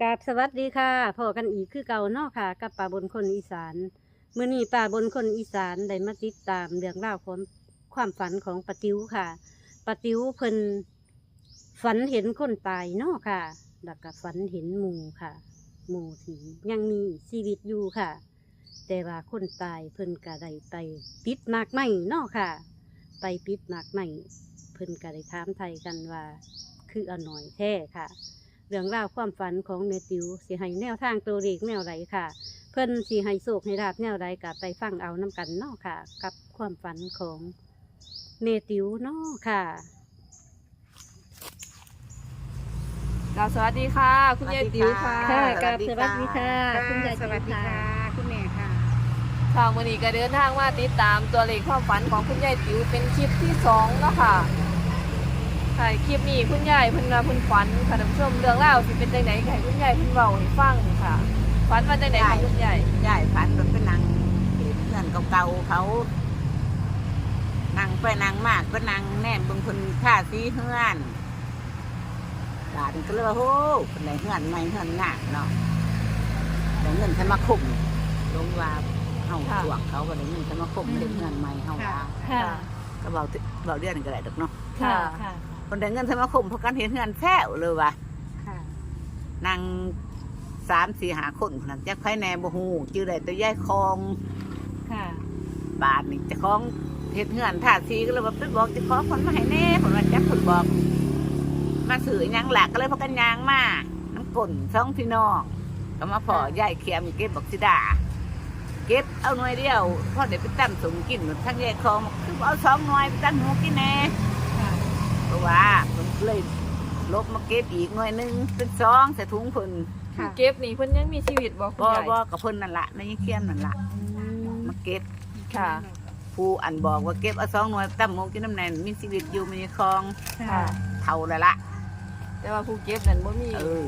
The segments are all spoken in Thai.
กราบสวัสดีค่ะพอกันอีกคือเก่าเนาะค่ะ กับป่าบนคนอีสานเมื้อนี้ป่าบนคนอีสานได้มาติดตามเรื่องราวของความฝันของปาติวค่ะปาติวเพิ่นฝันเห็นคนตายเนาะค่ะแล้วก็ฝันเห็นหมูค่ะ หมูที่ยังมีชีวิตอยู่ค่ะ แต่ว่าคนตายเพิ่นก็ได้ไปปิดหมากไหมเนาะค่ะ ไปปิดหมากไหมเพิ่นก็ได้ถามไทยกันว่า คืออาหน่อยแท้ค่ะ เรื่องราวความฝันของเมติวสิให้แนวทางตัวเลขแนวไรค่ะ เพิ่นสิให้โศกให้ราบแนวไรกับไปฟังเอาน้กันเนาะค่ะ กับความฝันของเมติวเนาะค่ะ กราบสวัสดีค่ะ คุณยายติ๋วค่ะค่ะสวัสดีกับสวัสดีค่ะค่ะคุณยายติ๋วสวัสดีค่ะค่ะ คุณแม่ค่ะทางวันนี้ก็เดินทางมาติดตามตัวเลขความฝันของคุณยายติ๋วเป็นคลิปที่สองแล้วค่ะ ค่ะ คลิปนี้คุณยายเพิ่นมาเพิ่นฝันค่ะท่านผู้ชมเรื่องเล่าวสิเป็นจังไหนก็ให้คุณยายเพิ่นเว้าให้ฟังค่ะฝันว่าจังไหนคะคุณยายยายฝันมันเป็นนางเพื่อนเก่าๆเขานางไปนางมากก็นางแน่บางคนค่าซีเฮือนหลานก็เลยว่าโอ้เป็นไรเฮือนไม่เฮือนหนักเนาะแต่เงินสมาคมลงว่าเฮาสวกเขาว่าได้เงินสมาคมเด็กเงินใหม่เฮาว่าค่ะ ก็เบาเบาเดือนก็ได้ดอกเนาะ ค่ะ ค่ะ คนได้เงินสมาคมเพราะกันเห็นเงินแซวเลยว่ะค่ะนางสามสี่หาคนคนนั้นจักไผแหน่บ่ฮู้ชื่อได้แต่ยายคองค่ะบาทนี่เจะของเฮ็ดเงินท่าทีก็เลยว่าไปบอกเจะของคนมาให้แน่คนว่าจักคนบอก มาสื่อหยังหลักก็เลยพากันยางมาน้ำกลนสองพี่น้องก็มาพอยายเขียมเก็บบอกสิดา เก็บเอาหน่วยเดียวพอเดี๋ยวไปตั้มสมกินทั้งยายคองคือเอาสองหน่วยไปตั้งหมูกินแน่ค่ะ เพราะว่าผมเลยลบมาเก็บอีกหน่วยหนึงเป็นสองใส่ถุงเพิ่นค่ะ เก็บนี่เพิ่นยังมีชีวิตบ่คุณบ่ยายบ่กับเพิ่นนั่นละในยี่เขียนนั่นละอืมมาเก็บค่ะ ผู้อันบอกว่าเก็บเอาสองหน่วยตั้มหมูกินน้ำแน่นมีชีวิตอยู่มีคลองค่ะ เท่าแล้วละแต่ว่าผู้เก็บนั่นบ่มีเออ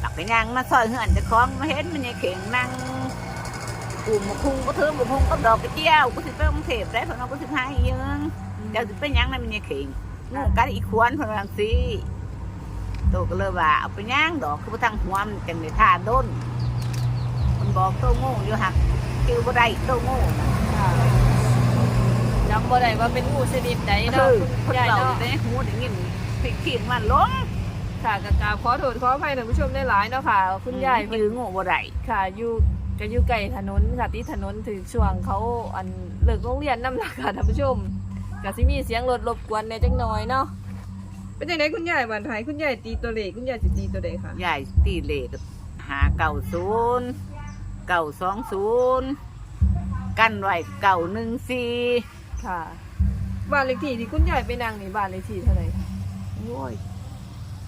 หลักไปยังมาซอยเหือนจะคลองมาเห็นมันยังเข่งนั่งกลุ่มคุงก็เทิมบุพงก็ดอกกระเจียวก็สิไปกรุงเทพได้เพราะเราก็สิพายยืงเดี๋ยวสิไปยังนั่นมันยังเข่ง งูกัดอีกควรเพราะรังสีโตก็เลยว่าเอาไปย่างดอกคือไปทางหัวมันจังเลยท่าด้นมันบอกโตโง่อยู่หักคิวบ่ได้โตโง่น่ะค่ะจำบ่ได้ว่าเป็นงูชนิดใดเอเนาะอคุคนณยายเราเนาะได้หูได้ยินผิดขีดมันลงค่ะกกราบขอโทษขออภัยท่านผู้ชมได้หลายเนาะค่ะ คุณยายเพิ่นยื้องูบ่ได้ค่ะอยู่ก็อยู่ไกลถนนค่ะที่ถนนถึงช่วงเขาอันเลิกโรงเรียนน้ำหนักค่ะท่านผู้ชม ก็สิมีเสียงรถรบกวนในจังน้อยเนาะเป็นจังไดคุณยายบ้านไทยคุณยายตีตัวเลขคุณยายสิตีตัวใดค่ะใหญ่ตีเลขหาเก่าศูนย์เก่าสองศูนย์กันไว้เก่าหนึ่งสี่ค่ะบ้านเลขที่ที่คุณยายไปนั่งนี่บ้านเลขที่เท่าไหร่คะโอ้ย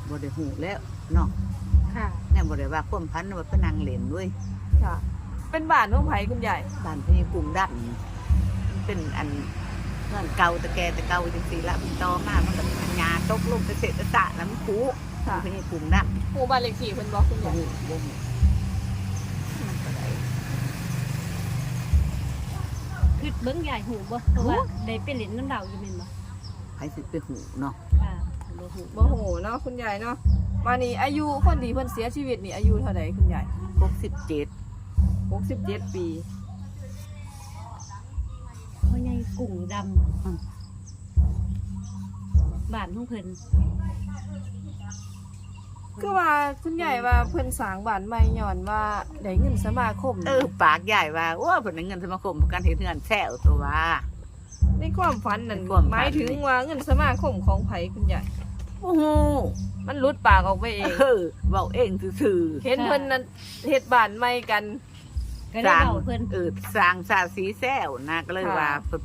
บ่ได้หูแล้วเนาะค่ะแน่บ่ได้ว่าความพันว่าเป็นนางเล่นด้วยค่ะ เป็นบ้านของไผคุณยายบ้านพี่กลุ่มดันมันเป็นอัน เงินเก่าแต่แกแต่เก่าจังสี่ละมันต่อมามันก็หญ้าตกลงเกษตรศาสตร์แล้วมันผูค่ะพี่กลุ่มดันหมู่บ้านเลขที่เพิ่นบอกคุณบ่ยายหูบ่หูมันก็ได้คือเบิ้งใหญ่หูบ่เพราะว่าได้ไปเล่นน้ำเหล่าอยู่แม่นบ่ใครสิไปหูเนาะค่ะบ่หูบ่โหเนาะคุณยายเนาะมานี่อายุคนที่เพิ่นเสียชีวิตนี่อายุเท่าไหร่คุณยายหกสิบเจ็ด67ปีพ่อใหญ่ กุ้งดำบ้านของเพิ่นคือว่าคุณยายว่าเพิ่นสร้างบ้านใหม่ย้อนว่าได้เงินสมาคมเออปากใหญ่ว่าโอ้ผลเงินสมาคมประกันเห็นเงินแซวตัวว่า ในความฝันนั่นในความฝัน หมายถึงว่าเงินสมาคมของไผคุณยายโอ้โหมันหลุดปากออกไปเอง เออเบาเองซื่อเห็นเพิ่นนั้นเฮ็ดบ้านใหม่กัน ก็ๆได้สร้างเล่าเพิ่นเออสร้างสาสีแซวนะก็เลยค่ะ ว่าเพิ่น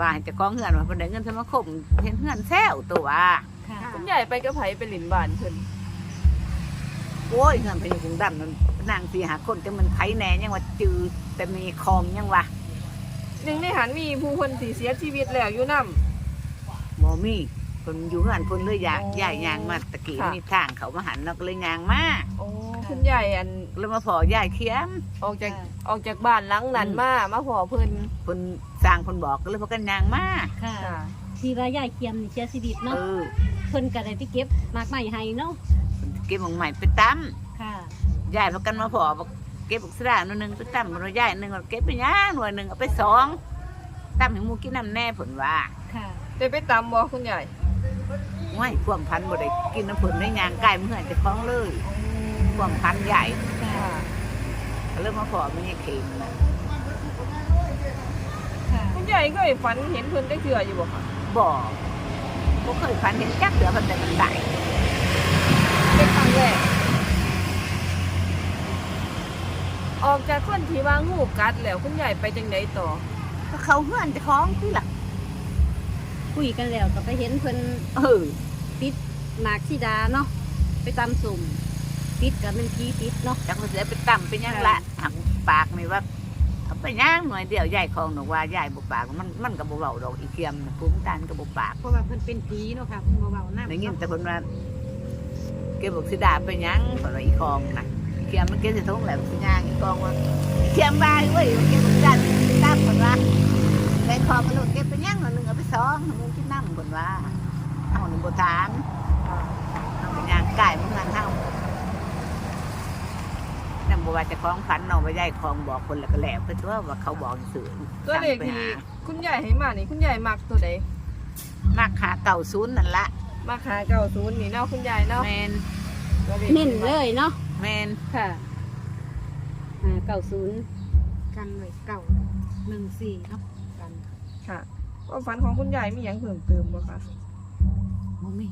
ว่าให้เจะกองเงินว่าผลเงินสมาคมเห็นเงินแซวตัวว่าค่ะคุณยายไปกับไผไปหลินบ้านเพิ่นโอ้ยเงินไปอยู่กรุงดำนั่นนางสีหาคนจะมันไผแหน่ยังว่าจือแต่มีคอมยังวะหนึ่งในหันมีผู้คนที่เสียชีวิตแล้วอยู่นำม อมี่คนอยู่งานคนเลยอยากอ๋อใหญ่ยางมาตะกี้ค่ะ มีทางเขามาหันเนาะก็เลยยางมาโอ้คุณยายอันเลยมาพอยายเคียมออกจากออกจากบ้านหลังนั้นอืมมามาพอเพิ่นคนสร้างคนบอกก็เลยพากันยางมาค่ะค่ะ ที่ว่ายายเคียมนี่เสียชีวิตเอเนาะอเพิ่นก็ได้ไปเก็บหมากไม้ให้เนาะเก็บของใหม่ไปตั้มค่ะยายพากันมาพอบอกเก็บบักสระหน่วยหนึงไปตั้มหน่วยยายหนึงเอาเก็บไปย่างหน่วยหนึงเอาไปสองตั้มให้หมูกินน้ำแน่ผลว่าค่ะ ได้ไปตำบ่คุณยาย ง่ายความพันบ่ได้กินน้ำผลในยางไก่เมื่อจะคล้องเลยความพันใหญ่ค่ะก็เริ่มมาพอมันยังเข็งนะค่ะคุณยายเคยฝันเห็นเพิ่นได้เถื่ออยู่บ่คะบ่บ่เคยพันเห็นจักเดือพันแต่มันได้เป็นครั้งแรกออกจากคนที่ว่างูกัดแล้วคุณยายไปจังไดต่อก็เขาเพื่อนจะคล้องที่หลัก คุยกันแล้วก็ไปเห็นเพิ่นเออติดหมากสีดาเนาะไปตำสุ่มติดกับเป็นผีติดเนาะจักมันจะไปตั้มเป็นหยังละหักปากนี่ว่าเอาไปย่างหน่อยเดียวยายคลองหนูว่ายายบ่ปากมันมันก็บ่เว้าดอกอีเทียมน่ะภูมิต้านก็บ่ปากเพราะว่าเพิ่นเป็นผีเนาะค่ะเพิ่นบ่เว้านำได้ยินแต่คนว่าเก็บบอกสิดาไปหยังเพราะว่าอีคองนะอีเทียมมันเก็บสิทงแล้วสิย่างอีกองว่าอีเทียมบายเว้ยเก็บบอกสิดาสิดาคนว่า ไปคองมันโลดเก็บไปหยังหน่อยหนึงเอาไปสองให้มึงกินน้ำคนว่าเฮานี่บ่ถามเฮาไปย่างไก่มันงานเฮานั่นบ่ว่าเจะคล้าของพันเนาะว่าย่ายคองบอกคนแล้วก็แล้วไปตัวว่าเขาบอกสื่อตัวเลขที่คุณยายให้มานี่คุณยายมักตัวใดมักหาเก่าศูนย์นั่นละมักหาเก้าศูนย์นี่เนาะคุณยายเนาะแมนตัวลขเน้นเลยเนาะแมนค่ะอ่าเก้าศูนย์กันไว้เก่าหนึ่งสี่เนาะกัน ค่ะความฝันของคุณยายมีหยังเพิ่มเติมบ่คะบ่มี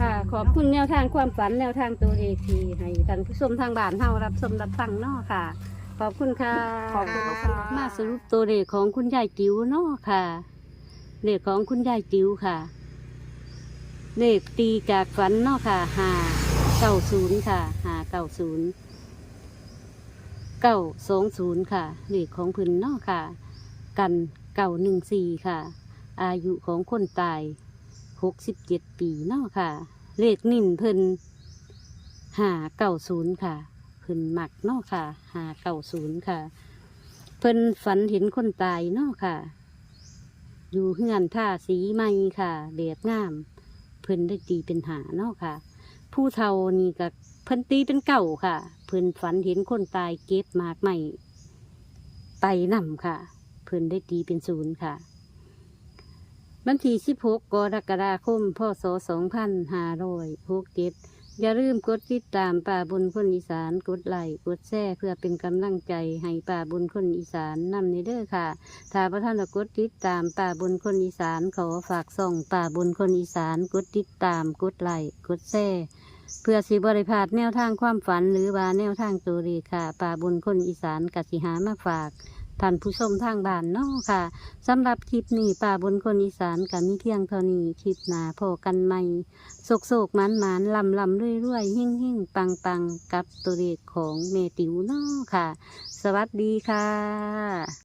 ค่ะ ขอบคุณแนวทางความฝันแนวทางตัวเลขที่ให้ท่านผู้ชมทางบ้านเฮารับชมรับฟังเนาะค่ะ ขอบคุณค่ะขอบคุณค่ะ มาสรุปตัวเลขของคุณยายติ๋วเนาะค่ะเลขของคุณยายติ๋วค่ะเลขตีจากฝันเนาะค่ะหาเก้าศูนย์ค่ะหาเก้าศูนย์เก้าสองศูนย์ค่ะเลขของเพื้นเนาะค่ะ กัน เก้าหนึ่งสี่ค่ะ อายุของคนตายหกสิบเจ็ดปีเนาะค่ะ เลขนิ่นเพิ่นหาเก้าศูนย์ค่ะ เพิ่นหมักเนาะค่ะ หาเก้าศูนย์ค่ะ เพิ่นฝันเห็นคนตายเนาะค่ะ อยู่เฮือนท่าสีไม้ค่ะเดียบงาม เพิ่นได้ตีเป็นหาเนาะค่ะ ผู้เฒ่านี่ก็เพิ่นตีเป็นเก่าค่ะ เพิ่นฝันเห็นคนตายเก็บหมากใหม่ไปนำค่ะ เพิ่นได้ตีเป็นศูนย์ค่ะ วันที่16กรกฎาคมพศ2567อย่าลืมกดติดตามป่าบนคนอีสานกดไลค์กดแชร์เพื่อเป็นกำลังใจให้ป่าบนคนอีสานนำในเด้อค่ะถ้าพระท่านกดติดตามป่าบนคนอีสานขอฝากส่งป่าบนคนอีสานกดติดตามกดไลค์กดแชร์เพื่อสิบริพาดแนวทางความฝันหรือว่าแนวทางตัวเลขค่ะป่าบนคนอีสานกสิหามาฝาก ท่านผู้ชมทางบ้านเนาะค่ะสำหรับคลิปนี้ป่าบนคนอีสานกับมีเพียงเท่านี้คลิปหนาพอกันใหม่โศกโศกมันหมันลำลำเรื่อยเรื่อยหิ่งหิ่งปังปังกับตัวเลขของเมติวเนาะค่ะ สวัสดีค่ะ